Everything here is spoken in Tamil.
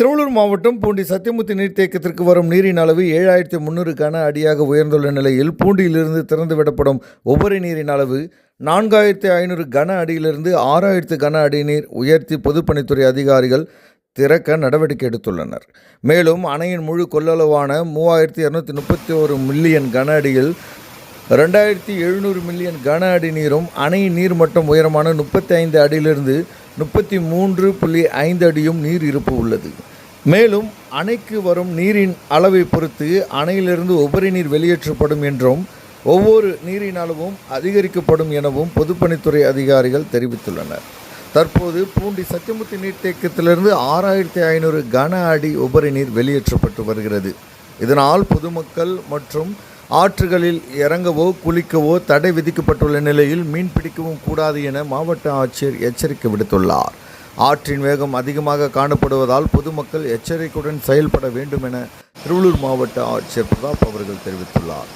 திருவள்ளூர் மாவட்டம் பூண்டி சத்தியமூர்த்தி நீர்த்தேக்கத்திற்கு வரும் நீரின் அளவு ஏழாயிரத்தி முந்நூறு கன அடியாக உயர்ந்துள்ள நிலையில் பூண்டியிலிருந்து திறந்துவிடப்படும் உபரி நீரின் அளவு நான்காயிரத்தி ஐநூறு கன அடியிலிருந்து ஆறாயிரத்து கன அடி நீர் உயர்த்தி பொதுப்பணித்துறை அதிகாரிகள் திறக்க நடவடிக்கை எடுத்துள்ளனர். மேலும் அணையின் முழு கொள்ளளவான மூவாயிரத்தி இரநூத்தி முப்பத்தி ஒரு மில்லியன் கன அடியில் ரெண்டாயிரத்தி எழுநூறு மில்லியன் கன அடி நீரும் அணையின் நீர்மட்டம் உயரமான முப்பத்தி ஐந்து அடியிலிருந்து முப்பத்தி மூன்று புள்ளி ஐந்து அடியும் நீர் இருப்பு உள்ளது. மேலும் அணைக்கு வரும் நீரின் அளவை பொறுத்து அணையிலிருந்து உபரி நீர் வெளியேற்றப்படும் என்றும் ஒவ்வொரு நீரின் அளவும் அதிகரிக்கப்படும் எனவும் பொதுப்பணித்துறை அதிகாரிகள் தெரிவித்துள்ளனர். தற்போது பூண்டி சத்தியமூர்த்தி நீர்த்தேக்கத்திலிருந்து ஆறாயிரத்தி ஐநூறு கன அடி உபரி நீர் வெளியேற்றப்பட்டு வருகிறது. இதனால் பொதுமக்கள் மற்றும் ஆற்றுகளில் இறங்கவோ குளிக்கவோ தடை விதிக்கப்பட்டுள்ள நிலையில் மீன் பிடிக்கவும் கூடாது என மாவட்ட ஆட்சியர் எச்சரிக்கை விடுத்துள்ளார். ஆற்றின் வேகம் அதிகமாக காணப்படுவதால் பொதுமக்கள் எச்சரிக்கையுடன் செயல்பட வேண்டும் என திருவள்ளூர் மாவட்ட ஆட்சியர் பிரதாப் அவர்கள் தெரிவித்துள்ளார்.